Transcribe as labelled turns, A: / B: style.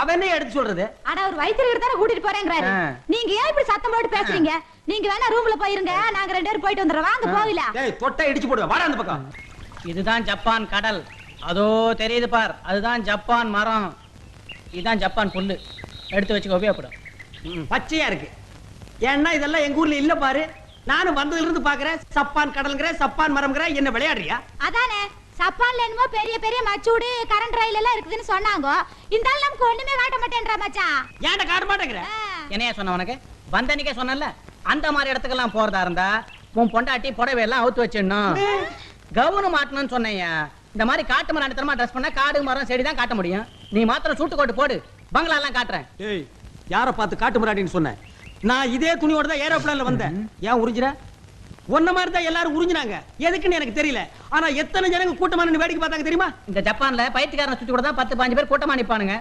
A: அவன் எடுத்து சொல்றது.
B: அட ஒரு வயிற்றுக்கு தானே கூட்டிட்டு போறேங்கிறாரு. நீங்க ஏன் இப்படி சத்தம் போட்டு பேசுறீங்க? நீங்க வேணா ரூம்ல போயிருங்க. நாங்க ரெண்டு பேரும் போயிட்டு வந்துடுறோம். வாங்க போகலாம்
A: டேய் தொட்டை இடிச்சு போடுவேன் வாடா அந்த பக்கம்.
C: இதுதான் ஜப்பான் கடல். அதோ தெரியுது பார். அதுதான் ஜப்பான் மரம். இதுதான் ஜப்பான் புல்லு. எடுத்து வச்சுக்க உபயோகப்படும்.
A: ம், பச்சையா இருக்கு. ஏன்னா இதெல்லாம் எங்க ஊர்ல இல்ல பாரு. நானும் வந்ததுல இருந்து பாக்குறேன். சப்பான் கடல்ங்கிற சப்பான் மரம்ங்கிற என்ன விளையாடுறியா?
B: அதானே? சப்பான்ல என்னமோ பெரிய பெரிய மச்சூடு கரண்ட் ரயில் எல்லாம் இருக்குதுன்னு சொன்னாங்க. இந்த ஆள் நமக்கு ஒண்ணுமே காட்ட மாட்டேன்றா மச்சான்
A: ஏன்டா காட்ட மாட்டேங்கிற.
C: என்னையா சொன்ன உனக்கு? வந்தன்னைக்கே சொன்னல அந்த மாதிரி இடத்துக்கெல்லாம் போறதா இருந்தா உன் பொண்டாட்டி புடவை எல்லாம் அவுத்து வச்சிடணும். கவுனு மாட்டணும்னு சொன்னேயா இந்த மாதிரி காட்டு மரம் அடித்தனமா ட்ரெஸ் பண்ணா காடு மரம் செடி தான் காட்ட முடியும். நீ மாத்திரம் சூட்டு கோட்டு போடு. பங்களா எல்லாம் காட்டுறேன்.
A: ஏய் யார பார்த்து காட்டு முறாடின்னு சொன்னேன் நான் இதே துணியோட தான் ஏரோப்ளான்ல வந்தேன். ஏன் உறிஞ்சிற? உன்ன மாதிரி தான் எல்லாரும் உறிஞ்சினாங்க. எதுக்குன்னு எனக்கு தெரியல. ஆனா எத்தனை ஜனங்க கூட்டமான வேடிக்கை பார்த்தாங்க தெரியுமா?
C: இந்த ஜப்பான்ல பயிற்சிக்காரன் சுத்தி கூட தான் பத்து பாஞ்சு பேர் கூட்டமா நிப்பானுங்க.